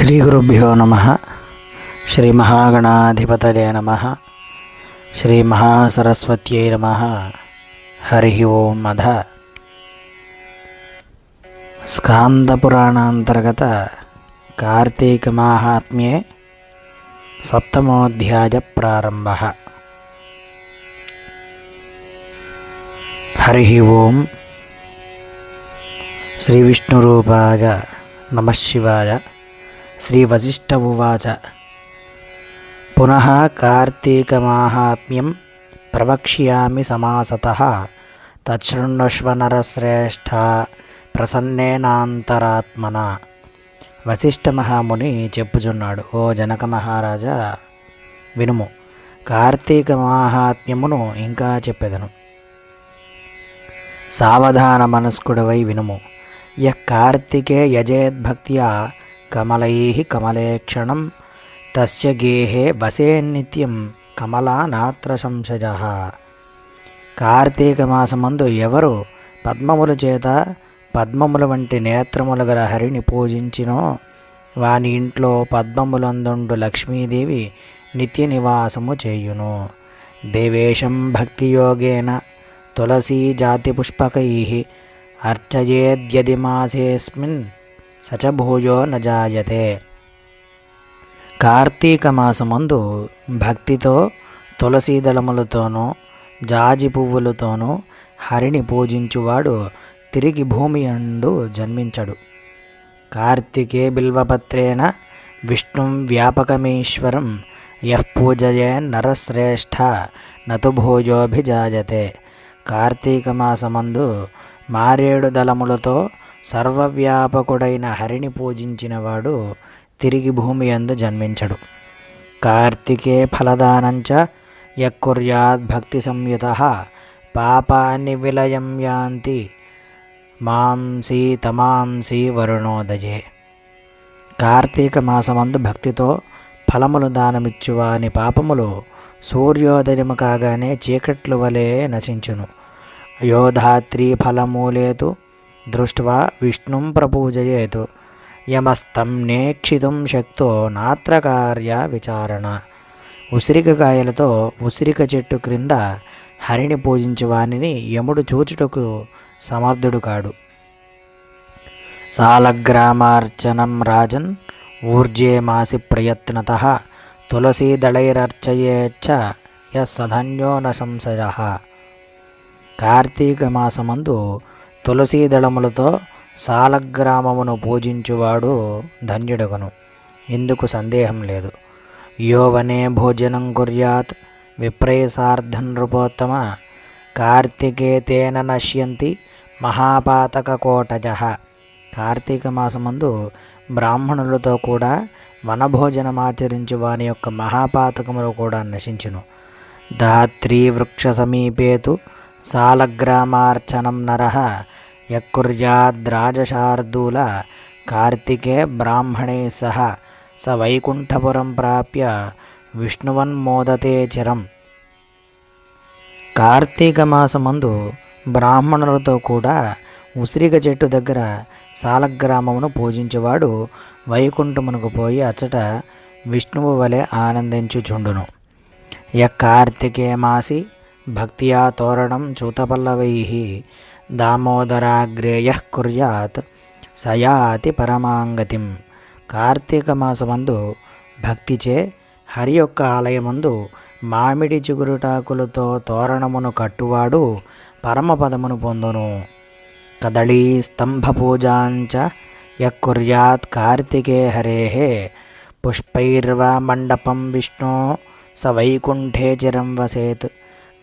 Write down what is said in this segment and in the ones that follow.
శ్రీ గురుభ్యో నమ శ్రీ మహాగణాధిపతలే నమ శ్రీ మహాసరస్వత్యై నమ. హరి ఓం అధ స్కాందపురాణాంతర్గత కార్తీక మాహాత్మ్యే సప్తమోధ్యాయ ప్రారంభ. హరి ఓం. శ్రీ విష్ణురూపాయ నమశివాయ శ్రీ వశిష్ఠ ఉవాచ పునః కార్తీకమాహాత్మ్యం ప్రవక్ష్యామి సమాసత తచ్చృణ్వశ్వనరశ్రేష్ఠ ప్రసన్నేనాంతరాత్మన వశిష్ఠ మహాముని చెప్పుచున్నాడు। ఓ జనక మహారాజా వినుము కార్తీక మాహాత్మ్యమును ఇంకా చెప్పెదను. సావధాన మనస్కుడవై వినుము యః కార్తికే యజేద్భక్త్యా కమలై కమలేక్షణం తస్య గేహే వసేన్నిత్యం కమలా నాత్ర సంశయ కార్తీక మాసమందు ఎవరు పద్మముల చేత పద్మముల వంటి నేత్రముల గల హరిని పూజించినో వాని ఇంట్లో పద్మములందుండు లక్ష్మీదేవి నిత్య నివాసము చేయును. దేవేశం భక్తియోగేన తులసీ జాతి పుష్పకై అర్చయేద్యది మాసేస్మిన్ సచ భూయో న జాయతే. కార్తీక మాసమందు భక్తితో తులసీ దళములతోనూ జాజి పువ్వులతోనూ హరిని పూజించువాడు తిరిగి భూమి అందు జన్మించడు. కార్తికే బిల్వపత్రేణ విష్ణుం వ్యాపకమీశ్వరం యః పూజయే నరశ్రేష్ఠ నతు భోజోభిజాయతే కార్తీక మాసమందు మారేడు దళములతో సర్వవ్యాపకుడైన హరిని పూజించినవాడు తిరిగి భూమి అందు జన్మించడు. కార్తికే ఫలదానంచ యక్కుర్యాద్ భక్తి సంయుత పాపాన్ని విలయం యాంతి మాంసి తమాంసీ వరుణోదయే. కార్తీక మాసమందు భక్తితో ఫలములు దానమిచ్చువాని పాపములు సూర్యోదయము కాగానే చీకట్లు వలె నశించును. యోధాత్రి ఫలమూలేతు దృష్ట్వా విష్ణుం ప్రపూజయేతు. యమస్తం నేక్షితుం శక్తో నాత్ర కార్య విచారణ. ఉసిరికకాయలతో ఉసిరిక చెట్టు క్రింద హరిని పూజించువానిని యముడు చూచుటకు సమర్థుడు కాడు. సాలగ్రామార్చనం రాజన్ ఊర్జే మాసి ప్రయత్నత తులసీదళైరర్చయేచ్చ యధన్యో న సంశయ. కార్తీక మాసమందు తులసీ దళములతో సాలగ్రామమును పూజించువాడు ధన్యుడగను. ఇందుకు సందేహం లేదు. యోవనే భోజనం కుర్యాత్ విప్రయసార్ధం నృపోత్తమ కార్తికే తేన నశ్యంతి మహాపాతక కోటజ. కార్తీక మాసమందు బ్రాహ్మణులతో కూడా వనభోజనమాచరించి వాని యొక్క మహాపాతకములు కూడా నశించును. ధాత్రీ వృక్ష సమీపేతు సాలగ్రామార్చనం నర యకుర్యాద్రాజశార్దూల కార్తికే బ్రాహ్మణే సహ స వైకుంఠపురం ప్రాప్య విష్ణువన్మోదతే చిరం. కార్తీక మాసమందు బ్రాహ్మణులతో కూడా ఉసిరిక చెట్టు దగ్గర సాలగ్రామమును పూజించేవాడు వైకుంఠమునకు పోయి అచ్చట విష్ణువు వలె ఆనందించుచుండును. య కార్తికే మాసి భక్తియా తోరణం చూతపల్లవై. దామోదరాగ్రేయ కుర్యాత్. సయాతి పరమాంగతిం. కార్తీక మాసమందు భక్తిచే హరి యొక్క ఆలయమందు మామిడి చిగురుటాకులతో తోరణమును కట్టువాడు పరమపదమును పొందును. కదళీ స్తంభపూజాంచ యకుర్యాత్ కార్తికే హరేహే పుష్పైర్వ మండపం విష్ణు స వైకుంఠే చిరం వసేత్.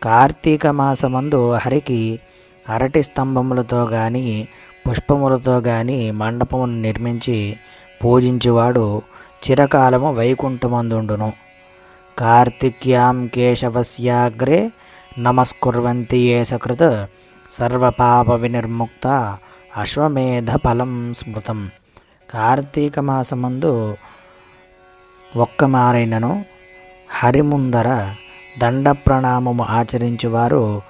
కార్తీక మాసమందు హరికి అరటి స్తంభములతో కానీ పుష్పములతో కానీ మండపమును నిర్మించి పూజించువాడు చిరకాలము వైకుంఠమందుండును. కార్తిక్యాం కేశవస్యాగ్రే నమస్కుర్వంతి ఏ సకృత్ సర్వపాప వినిర్ముక్త అశ్వమేధ ఫలం స్మృతం. కార్తీక మాసమందు ఒక్క మారైనను హరిముందర దండ ప్రణామము ఆచరించువారు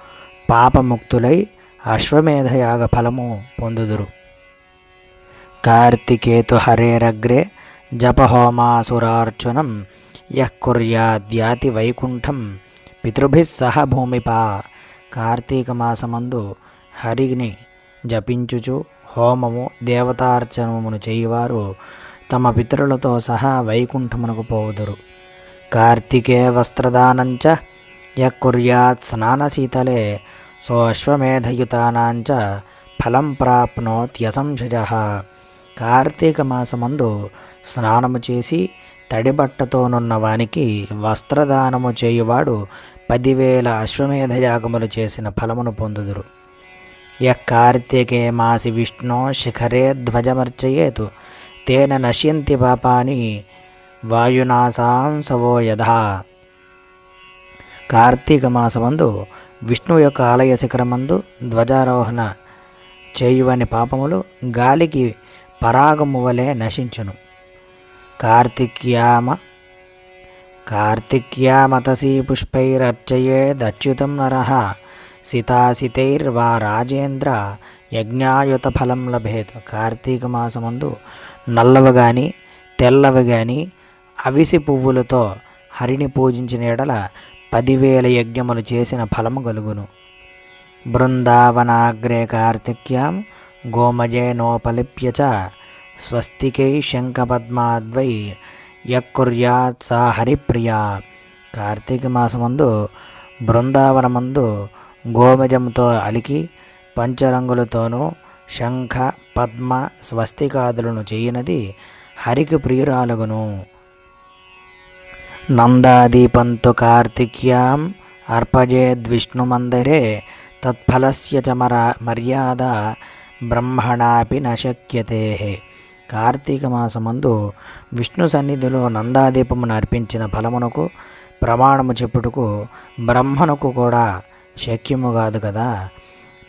పాపముక్తులై అశ్వమేధయాగ ఫలము పొందుదురు. కార్తికేతు హరేరగ్రే జపహోమాసురార్చనం యః కుర్యాద్యాతి వైకుంఠం పితృభిస్సహ భూమిపా. కార్తీక మాసమందు హరిని జపించుచు హోమము దేవతార్చనమును చేయువారు తమ పితరులతో సహా వైకుంఠమునకు పోవుదురు. కార్తికే వస్త్రదానంచ యః కుర్యాత్ స్నానశీతలే సోశ్వమేధయుతానాంచ ఫలం ప్రాప్నోత్యసంశయ కార్తీక మాసమందు స్నానము చేసి తడిబట్టతోనున్న వానికి వస్త్రదానము చేయువాడు పదివేల అశ్వమేధయాగములు చేసిన ఫలమును పొందుదురు. య కార్తీకే మాసి విష్ణో శిఖరే ధ్వజమర్చయేతు తేన నశ్యంతి పాపాని వాయునాశాంసవో యథా కార్తీక మాసమందు విష్ణువు యొక్క ఆలయ శిఖరమందు ధ్వజారోహణ చేయువని పాపములు గాలికి పరాగము వలె నశించును. కార్తిక్యామ కార్తిక్యామతసీ పుష్పైరర్చయేదచ్యుతం నర సితాసితైర్వా రాజేంద్ర యజ్ఞాయుత ఫలం లభేత్. కార్తీక మాసమందు నల్లవి గాని తెల్లవి గాని అవిసి పువ్వులతో హరిని పూజించిన ఎడల పదివేల యజ్ఞములు చేసిన ఫలము కలుగును బృందావనాగ్రే కార్తిక్యాం గోమజేనోపలిప్య చ స్వస్తికై శంఖపద్మాద్వై యక్కుర్యాత్ సా హరిప్రియా. కార్తీక మాసమందు బృందావనమందు గోమజంతో అలికి పంచరంగులతోనూ శంఖ పద్మ స్వస్తికాదులను చేయనది హరికి ప్రియురాలగును. నందాదీపంతు కార్తిక్యాం అర్పజేద్విష్ణుమందిరే తత్ఫలస్య చ మర మర్యాద బ్రహ్మణాపి నశక్యతే కార్తీక మాసమందు విష్ణు సన్నిధిలో నందాదీపమును అర్పించిన ఫలమునకు ప్రమాణము చెప్పుటకు బ్రహ్మణకు కూడా శక్యము కాదు కదా?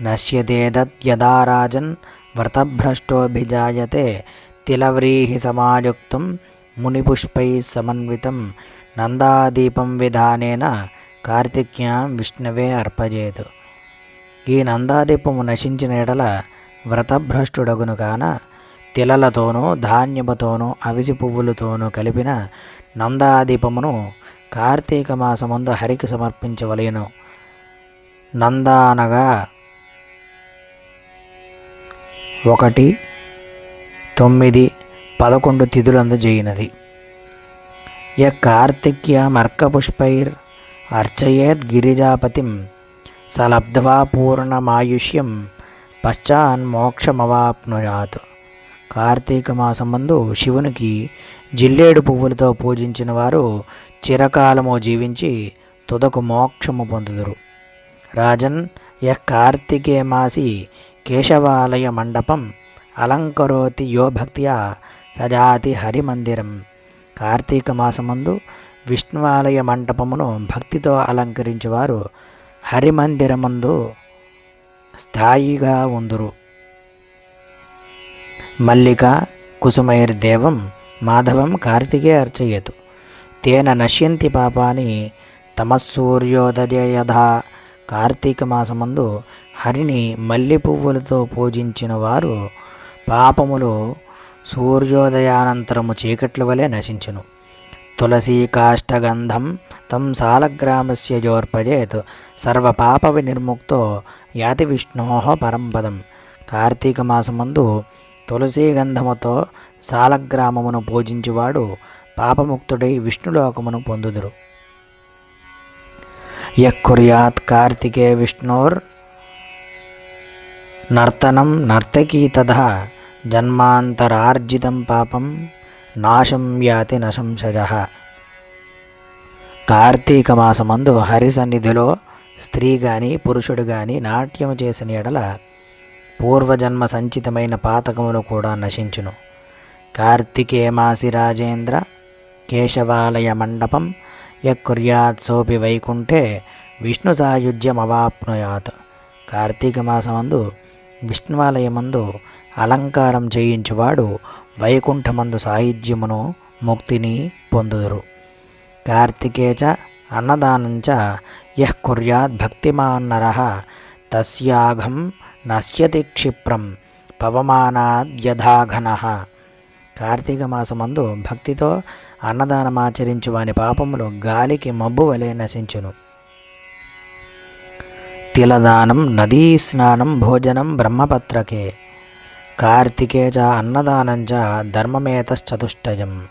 నశ్యతేదత్యదారాజన్ వ్రతభ్రష్టోభిజాయతే తిలవ్రీహి సమాయుక్తం మునిపుష్పై సమన్వితం నందాదీపం విధానేన కార్తిక్యాం విష్ణవే అర్పజేతు. ఈ నందాదీపము నశించిన ఎడల వ్రతభ్రష్టుడగును కాన తిలలతోనూ ధాన్యముతోనూ అవిసి పువ్వులతోనూ కలిపిన నందాదీపమును కార్తీక మాసమందు హరికి సమర్పించవలెను. నందానగా ఒకటి తొమ్మిది పదకొండు తిథులందు చేయినది య కార్తిక్యమర్కపుష్పైర్ అర్చయేద్ గిరిజాపతిం సలబ్ధ్వా పూర్ణమాయుష్యం పశ్చాన్మోక్షమవాప్నుయాత్ కార్తీక మాసమందు శివునికి జిల్లేడు పువ్వులతో పూజించిన వారు చిరకాలము జీవించి తుదకు మోక్షము పొందుదురు. రాజన్ య కార్తికే మాసి కేశవాలయ మండపం అలంకరోతి యో భక్త్యా సజాతి హరిమందిరం. కార్తీక మాసమందు విష్ణువాలయ మంటపమును భక్తితో అలంకరించేవారు హరిమందిరమందు స్థాయిగా ఉందురు. మల్లిక కుసుమైర్దేవం మాధవం కార్తికే అర్చయతు. తేన నశ్యంతి పాపాని తమస్సూర్యోదయయథా. కార్తీక మాసమందు హరిని మల్లె పువ్వులతో పూజించిన వారు పాపములు సూర్యోదయానంతరము చీకట్ల వలె నశించును. తులసీ కాష్టగంధం తం సాలగ్రామస్య జోర్పజేత్ సర్వపాప వినిర్ముక్తో యాతి విష్ణో పరంపదం కార్తీక మాసమందు తులసీ గంధముతో సాలగ్రామమును పూజించువాడు పాపముక్తుడై విష్ణులోకమును పొందుదురు. యక్కుర్యాత్ కార్తికే విష్ణోర్ నర్తనం నర్తకీ తథా జన్మాంతరార్జితం పాపం నాశం యాతి నశంశయ కార్తీక మాసమందు హరి సన్నిధిలో స్త్రీ గాని పురుషుడు గాని నాట్యము చేసిన ఎడల పూర్వజన్మ సంచితమైన పాతకములు కూడా నశించును. కార్తికే మాసి రాజేంద్ర కేశవాలయ మండపం యకుర్యాత్ సోపి వైకుంఠే విష్ణు సాయుధ్యమవాప్నుయాత్ కార్తీక మాసమందు విష్ణువాలయమందు అలంకారం చేయించువాడు వైకుంఠమందు సాహిత్యమును ముక్తిని పొందుదురు. కార్తికేచ అన్నదానంచ యః కుర్యాత్ భక్తిమాన్ నరః తస్యాఘం నశ్యతి క్షిప్రం పవమానాద్యధాఘన కార్తీక మాసమందు భక్తితో అన్నదానమాచరించు వాని పాపములు గాలికి మబ్బు వలె నశించును. తిలదానం నదీ స్నానం భోజనం బ్రహ్మపత్రకే కార్తికే చ అన్నదానం చ ధర్మమేతశ్చతుష్టయం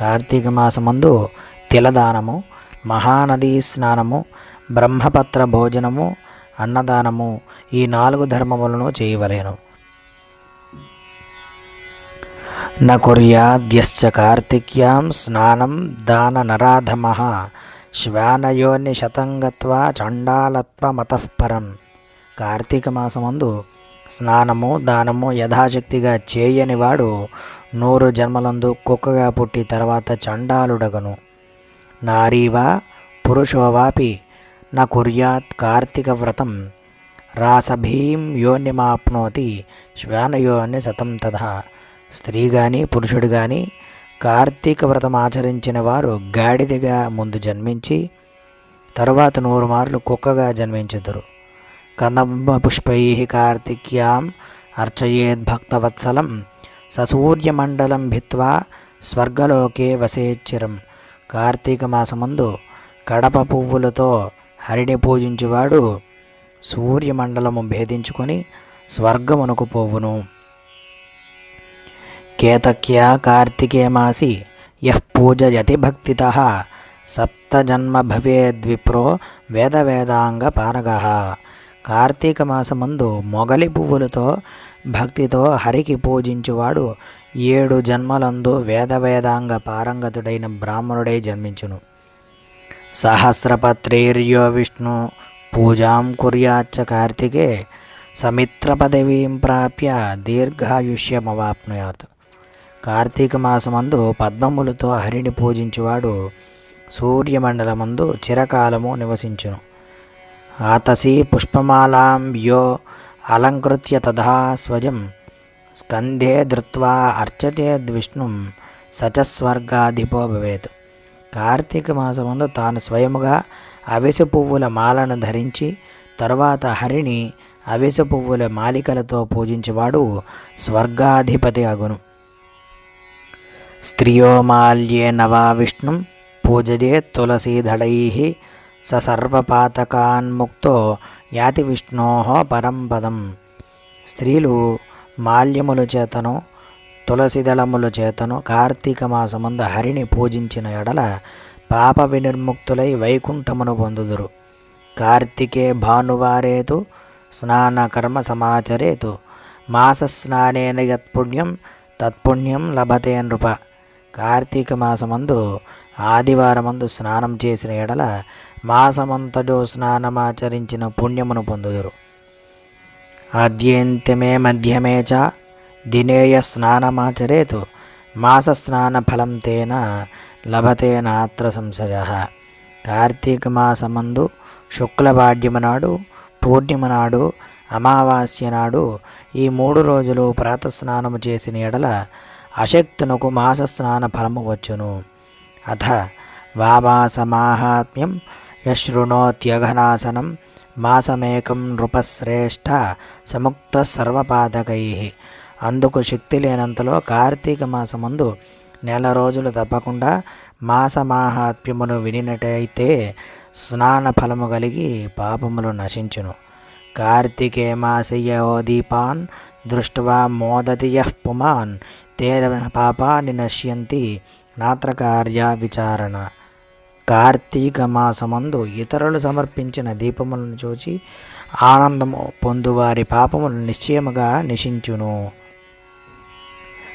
కార్తీక మాసమందు తిలదానము మహానదీ స్నానము బ్రహ్మపత్ర భోజనము అన్నదానము ఈ నాలుగు ధర్మములను చేయవలేను. న కార్తిక్యాం స్నానం దాన నరాధమ శ్వానయోని శతంగత్వ చండాలత్వ మతఃపరం కార్తీక మాసమందు స్నానము దానము యథాశక్తిగా చేయనివాడు నూరు జన్మలందు కుక్కగా పుట్టి తర్వాత చండాలుడగను. నారీవా పురుషోవాపి న కుర్యాత్ కార్తీక వ్రతం. రాసభీం యోన్యమాప్నోతి శ్వానయోని శతం తథా. స్త్రీ కానీ పురుషుడు కానీ కార్తీక వ్రతం ఆచరించిన వారు గాడిదగా ముందు జన్మించి తరువాత నూరు మార్లు కుక్కగా జన్మించుదురు. కదంబపుష్పై కార్తిక్యాం అర్చయేద్భక్తవత్సలం ససూర్యమండలం భిత్వా స్వర్గలోకే వసేచ్చిరం కార్తీక మాసమందు కడప పువ్వులతో హరిని పూజించువాడు సూర్యమండలము భేదించుకొని స్వర్గమునకు పోవును. కేతక్యా కార్తికే మాసి యః పూజయతి భక్తిత। సప్తజన్మ భవేద్విప్రో వేదవేదాంగ పారగ కార్తీక మాసమందు మొగలి పువ్వులతో భక్తితో హరికి పూజించువాడు. ఏడు జన్మలందు వేద వేదాంగ పారంగతుడైన బ్రాహ్మణుడై జన్మించును. సహస్రపత్రేర్యో విష్ణు పూజాం కుర్యాచ్చ కార్తికే సమిత్ర పదవీం ప్రాప్య దీర్ఘాయుష్యమవాప్నుయాత్ కార్తీక మాసమందు పద్మములతో హరిని పూజించువాడు సూర్యమండలమందు చిరకాలము నివసించును. ఆతసి పుష్పమాలాం యో అలంకృత్య తథా స్వజం స్కంధే ధృత్వా అర్చచేద్విష్ణుం సచస్వర్గాధిపో భవేత్ కార్తీక మాసమందు తాను స్వయముగా అవిసె పువ్వుల మాలను ధరించి తరువాత హరిని అవిసె పువ్వుల మాలికలతో పూజించేవాడు స్వర్గాధిపతి అగును. స్త్రియో మాల్యే నవా విష్ణుం పూజదే తులసీధడై స సర్వపాతకాన్ముక్తో యాతి విష్ణో పరం పదం. స్త్రీలు మాల్యముల చేతను తులసిదళముల చేతను కార్తీక మాసమందు హరిని పూజించిన ఎడల పాప వినిర్ముక్తులై వైకుంఠమును పొందుదురు. కార్తికే భానువారేతు స్నానకర్మ సమాచరేతు మాసస్నానేన యత్పుణ్యం తత్పుణ్యం లభతే నృప. కార్తీక మాసమందు ఆదివారమందు స్నానం చేసిన ఎడల మాసమంతటో స్నానమాచరించిన పుణ్యమును పొందుదురు. అద్యంతమే మధ్యమే చ దినేయ స్నానమాచరేతు మాసస్నానఫలం తేన లభతే నాత్ర సంశయ. కార్తీక మాసమందు శుక్లపాడ్యము నాడు పూర్ణిమ నాడు అమావాస్య నాడు ఈ మూడు రోజులు ప్రాతస్నానము చేసిన ఎడల అశక్తునకు మాస స్నాన ఫలము వచ్చును. అథ వామాసమాహాత్మ్యం యశృణోత్యఘనాసనం మాసమేకం నృపశ్రేష్ఠ సముక్త సర్వపాదకై అందుకు శక్తి లేనంతలో కార్తీక మాసమందు నెల రోజులు తప్పకుండా మాసమాహాత్మ్యమును వినినట్టయితే స్నాన ఫలము కలిగి పాపములు నశించును. కార్తికే మాసయో దీపాన్ దృష్ట్వా మోదతియ పుమాన్ తే పాపాన్ని నశ్యంతి నాత్రకార్య విచారణ. కార్తీక మాసమందు ఇతరులు సమర్పించిన దీపములను చూచి ఆనందము పొందువారి పాపములు నిశ్చయముగా నశించును.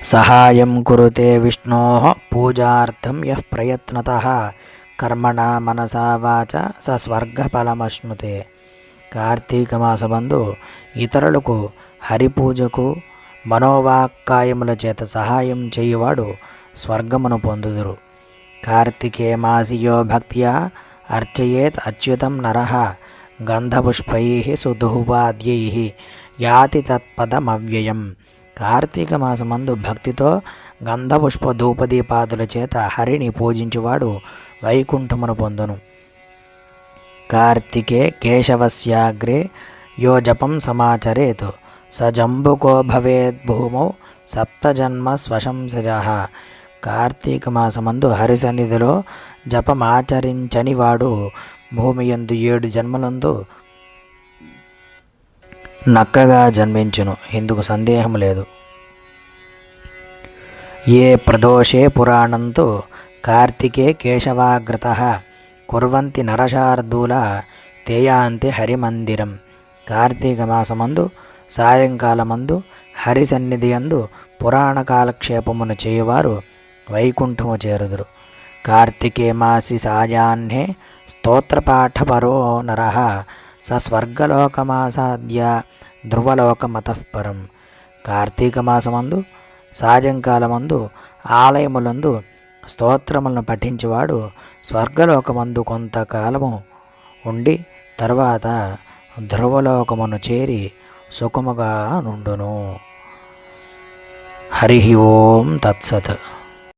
సహాయం కురుతే విష్ణో పూజార్థం యః ప్రయత్నత కర్మణ మనసా వాచ స స్వర్గఫలమశ్నుతే. కార్తీక మాసమందు ఇతరులకు హరిపూజకు మనోవాక్కాయముల చేత సహాయం చేయువాడు స్వర్గమును పొందుదురు. కార్తికే మాసియో భక్త్యా అర్చయేత్ అచ్యుతం నర గంధపుష్పై సుధూపాద్యై యాతి తత్పదమవ్యయం. కార్తీక మాసమందు భక్తితో గంధపుష్ప ధూపదీపాదుల చేత హరిని పూజించువాడు వైకుంఠమును పొందును. కార్తికే కేశవస్యాగ్రే యో జపం సమాచరేత్. స జంబుకో భవేద్భూమౌ సప్తజన్మ స్వశంసజ. కార్తీక మాసమందు హరి సన్నిధిలో జపమాచరించని వాడు భూమియందు ఏడు జన్మలందు నక్కగా జన్మించును. ఇందుకు సందేహం లేదు. ఏ ప్రదోషే పురాణంతో కార్తికే కేశవాగ్రత కుర్వంతి నరశార్దూల తేయాంతి హరిమందిరం. కార్తీక మాసమందు సాయంకాలమందు హరి సన్నిధి పురాణ కాలక్షేపమును చేయువారు వైకుంఠము చేరుదురు. కార్తికే మాసి సాయాహ్నే స్తోత్రపాఠపరో నర. స స్వర్గలోకమాసాద్య ధ్రువలోకమతఃపరం. కార్తీక మాసమందు సాయంకాలమందు ఆలయములందు స్తోత్రములను పఠించేవాడు స్వర్గలోకమందు కొంతకాలము ఉండి తర్వాత ధ్రువలోకమును చేరి సుఖముగా నుండును. హరి ఓం తత్సత్.